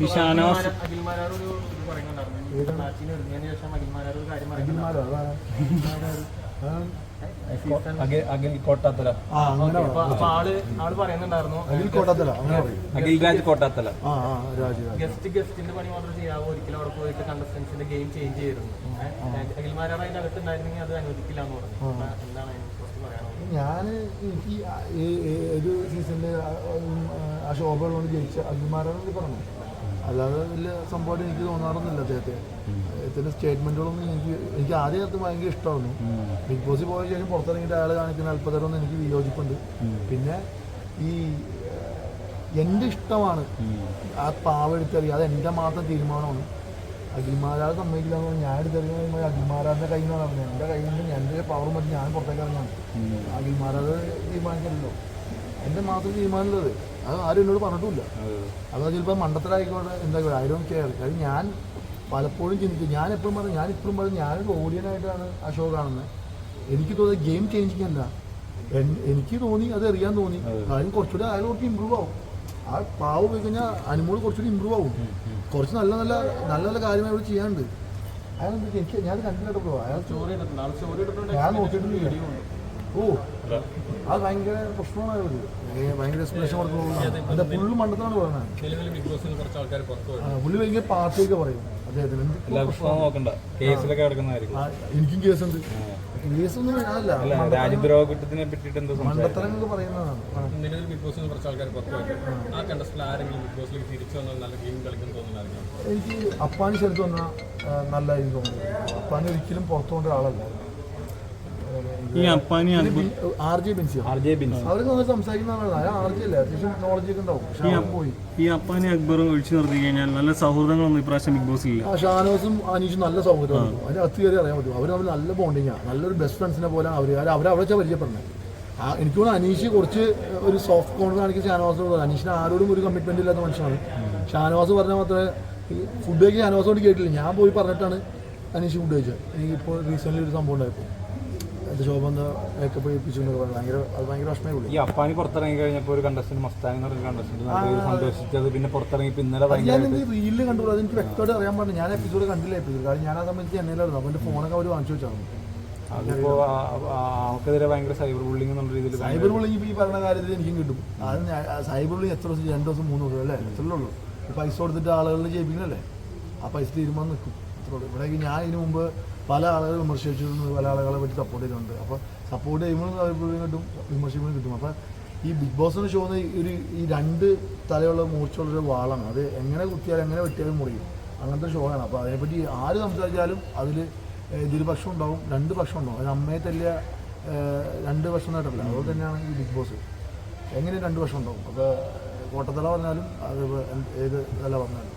ഈ ഷാനവാസ് അഖിൽ കോട്ടാത്തല. അഖിൽ രാജ് കോട്ടാത്തല. ഗസ്റ്റ് ഗസ്റ്റിന്റെ പണി മാത്രം ചെയ്യാവോ? ഒരിക്കലും അവിടെ പോയിട്ട് കണ്ടസ്റ്റൻസിന്റെ ഗെയിം ചേഞ്ച് ചെയ്തിരുന്നു അതിന്റെ അത് അനുവദിക്കില്ല എന്ന് പറഞ്ഞു. എന്താണ് അതിനെ കുറിച്ച് പറയാനുള്ളത്? ഞാൻ എനിക്ക് ഈ- ഈ ഒരു സീസണിൽ ആ ശോഭ ഉള്ളതുകൊണ്ട് ജയിച്ച അഭിമാനാണ് പറഞ്ഞു. അല്ലാതെ വലിയ സംഭവം എനിക്ക് തോന്നാറൊന്നുമില്ല അദ്ദേഹത്തെ. അദ്ദേഹത്തിന്റെ സ്റ്റേറ്റ്മെന്റുകളൊന്നും എനിക്ക് എനിക്ക് ആദ്യകാലത്ത് ഭയങ്കര ഇഷ്ടമായിരുന്നു. ബിഗ് ബോസിൽ പോയ ശേഷം പുറത്തിറങ്ങിയിട്ട് അയാൾ കാണിക്കുന്ന അല്പതരമൊന്നും എനിക്ക് വിയോജിപ്പുണ്ട്. പിന്നെ ഈ എന്റെ ഇഷ്ടമാണ് ആ പാവ എടുത്തറിയുക. അത് എന്റെ മാത്രം തീരുമാനമാണ്. അഖിൽമാരാൾ സമ്മതിക്കില്ല എന്ന് ഞാൻ എടുത്തറിയുന്ന അഖിൽമാരാറിന്റെ കയ്യിൽ നിന്നാണ് പറഞ്ഞത് എന്റെ കയ്യിൽ നിന്ന് എന്റെ പവർ മതി ഞാൻ പുറത്തേക്ക് ഇറങ്ങാണ് അഖിൽമാരാത് തീരുമാനിക്കണല്ലോ എന്റെ മാത്രം തീരുമാനമുള്ളത്. അത് ആരും എന്നോട് പറഞ്ഞിട്ടില്ല അത്. ചിലപ്പോൾ മണ്ടത്തരായിക്കോട്ടെ എന്തായിക്കോട്ടെ ഐ ഡോണ്ട് കെയർ കാര്യം ഞാൻ പലപ്പോഴും ചിന്തിക്കും. ഞാൻ എപ്പോഴും പറഞ്ഞു ഞാൻ ഇപ്പോഴും പറഞ്ഞു ഞാനൊരു ഓഡിയനായിട്ടാണ് ആ ഷോ കാണുന്നത് എനിക്ക് തോന്നിയത് ഗെയിം ചേഞ്ചിങ് അല്ല. എനിക്ക് തോന്നി അത് അറിയാൻ തോന്നി. കാര്യം കുറച്ചുകൂടെ അയാൾ കുറച്ച് ഇമ്പ്രൂവ് ആവും. ആ പാവ് പോയി കഴിഞ്ഞാൽ അനുമോൾ കുറച്ചുകൂടി ഇമ്പ്രൂവ് ആവും. കുറച്ച് നല്ല നല്ല നല്ല നല്ല കാര്യമായി ഇവിടെ ചെയ്യാനുണ്ട്. അയാൾ എനിക്ക് ഞാൻ കണ്ടിട്ടുണ്ടോ ബ്രോ. അയാൾ ഞാൻ നോക്കിയിട്ടില്ല. ഓ അത് ഭയങ്കര പ്രശ്നമാണ് ഭയങ്കര എക്സ്പ്രഷൻ കൊടുക്കുന്നത് അത് ഫുള്ള് മണ്ടത്താണ് പറയുന്നത് പുള്ളി ഭയങ്കര പാർട്ടിയൊക്കെ പറയും. അദ്ദേഹത്തിന് എനിക്കും കേസൊന്നും ഞാനല്ല. അല്ല രാജ്യദ്രോഹ കുറ്റത്തിനെ പറ്റിയിട്ട് മണ്ടത്തരങ്ങൾ പറയുന്നതാണ്. ആ. നിലവിൽ ബിഗ് ബോസിൽ കുറച്ച് ആൾക്കാർ ആ. കണ്ടസ്റ്റിൽ ആരെങ്കിലും ബിഗ് ബോസിലേക്ക് തിരിച്ചു വന്നാൽ നല്ല ഗെയിം കളിക്കുന്നു എനിക്ക് അപ്പാനി സ്ഥലത്ത് വന്നാൽ നല്ല എനിക്ക് തോന്നുന്നു അപ്പാനി ഒരിക്കലും പുറത്തു കൊണ്ട ആളല്ല ഈ അപ്പാനി അക്ബർ ആർ ജെ ബെൻസിയോ? ആർ ജെ ബിൻസ് അവരൊക്കെ നന്നായി സംസാരിക്കുന്ന ആളാണ്. അയാൾ ആർ ജെ അല്ലേ? അത്യാവശ്യം നോളജ് ഒക്കെ ഉണ്ടാവും. പോയി. ഈ അപ്പാനി അക്ബറും ഒഴിച്ചു നിർത്തി കഴിഞ്ഞാൽ നല്ല സൗഹൃദങ്ങളൊന്നും ഇപ്രാവശ്യം ബിഗ് ബോസ് ഇല്ല. ആ ഷാനോസും അനീഷും നല്ല സൗഹൃദമാണ് അതിന് കയറി അറിയാൻ പറ്റും. അവർ തമ്മിൽ നല്ല ബോണ്ടിങ്ങാണ് നല്ലൊരു ബെസ്റ്റ് ഫ്രണ്ട്സിനെ പോലെ അവർ അവർ അവിടെ വെച്ചാൽ പരിചയപ്പെടുന്നത്. എനിക്ക് തോന്നുന്നു അനീഷ് കുറച്ച് ഒരു സോഫ്റ്റ് കോൺ കാണിക്കുന്ന ഷാനവാസിനോട് അനീഷിന് ആരോടും ഒരു കമ്മിറ്റ്മെന്റ് ഇല്ലാത്ത മനുഷ്യനാണ്. ഷാനവാസ് പറഞ്ഞാൽ മാത്രമേ ഫുഡ് കഴിക്കാൻ ഷാനവാസോട് കേട്ടില്ല. ഞാൻ പോയി പറഞ്ഞിട്ടാണ് അനീഷ് ഫുഡ് കഴിച്ചത്. എനിക്ക് ഇപ്പോൾ റീസെന്റ്ലി ഒരു സംഭവം ഉണ്ടായപ്പോൾ. എന്റെ ശോഭ എന്താ മേക്കപ്പ് കഴിപ്പിച്ചു എന്നൊക്കെ പറഞ്ഞു. ഭയങ്കര അത് ഭയങ്കര വിഷമേ ഉള്ളൂ ഈ അപ്പാനി പുറത്തിറങ്ങി കഴിഞ്ഞപ്പോൾ ഒരു കണ്ടസ്റ്റന്റ് മസ്താനി എന്ന് പറഞ്ഞ കണ്ടസ്റ്റന്റ് സന്തോഷിച്ചത് പിന്നെ പുറത്തിറങ്ങി ഇന്നലെ ഭയങ്കര റീലിൽ കണ്ടു അത് എനിക്ക് വ്യക്തമായിട്ട് അറിയാൻ പറഞ്ഞു ഞാൻ എപ്പിസോഡ് കണ്ടില്ല എപ്പിസോഡ് കാരണം ഞാൻ ആ സമയത്ത് ചെന്നൈയിലായിരുന്നു അപ്പോൾ എന്റെ ഫോണൊക്കെ അവർ വാങ്ങിച്ചു വെച്ചായിരുന്നു അതിപ്പോ ഭയങ്കര സൈബർ ബുള്ളിംഗ് എന്നുള്ള രീതിയിൽ സൈബർ ബുള്ളിങ് ഇപ്പോൾ ഈ പറഞ്ഞ കാര്യത്തിൽ എനിക്കും കിട്ടും. അത് ഞാൻ- സൈബർ ബുള്ളിങ് എത്ര ദിവസം രണ്ട് ദിവസം മൂന്ന് ദിവസം അല്ലേ? എത്രയല്ലേ ഉള്ളൂ. ഈ പൈസ കൊടുത്തിട്ട് ആളുകളിൽ ചെയ്യിപ്പിക്കുന്നല്ലേ ആ പൈസ തീരുമാനം നിൽക്കും. അത്രേ ഉള്ളൂ. ഇവിടെ ഞാൻ ഇതിനു മുമ്പ് പല ആളുകൾ വിമർശിച്ചിട്ടുണ്ട് പല ആളുകളെ പറ്റി സപ്പോർട്ട് ചെയ്തിട്ടുണ്ട്. അപ്പോൾ സപ്പോർട്ട് ചെയ്യുമ്പോൾ അഭിപ്രായം കിട്ടും വിമർശിക്കുമ്പോഴും കിട്ടും. അപ്പോൾ ഈ ബിഗ് ബോസിന് ഷോന്ന് ഒരു ഈ രണ്ട് തലയുള്ള മൂർച്ചയുള്ളൊരു വാളാണ്. അത് എങ്ങനെ കുത്തിയാലും എങ്ങനെ വെട്ടിയാലും മുറിയും. അങ്ങനത്തെ ഷോ ആണ് അപ്പോൾ അതിനെപ്പറ്റി ആര് സംസാരിച്ചാലും അതിൽ ഇതിൽ പക്ഷം ഉണ്ടാവും രണ്ട് പക്ഷം ഉണ്ടാവും. അതിന് അമ്മയെ തല്ലിയ രണ്ട് പക്ഷം നേട്ടമില്ല അതുപോലെ തന്നെയാണ് ഈ ബിഗ് ബോസ് എങ്ങനെ രണ്ട് പക്ഷം ഉണ്ടാവും. അപ്പോൾ കോട്ടത്തല പറഞ്ഞാലും അത് ഏത് തല പറഞ്ഞാലും.